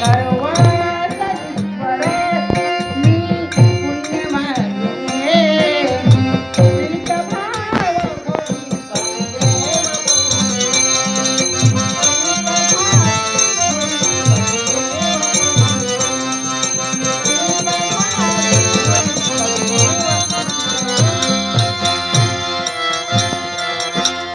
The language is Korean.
나로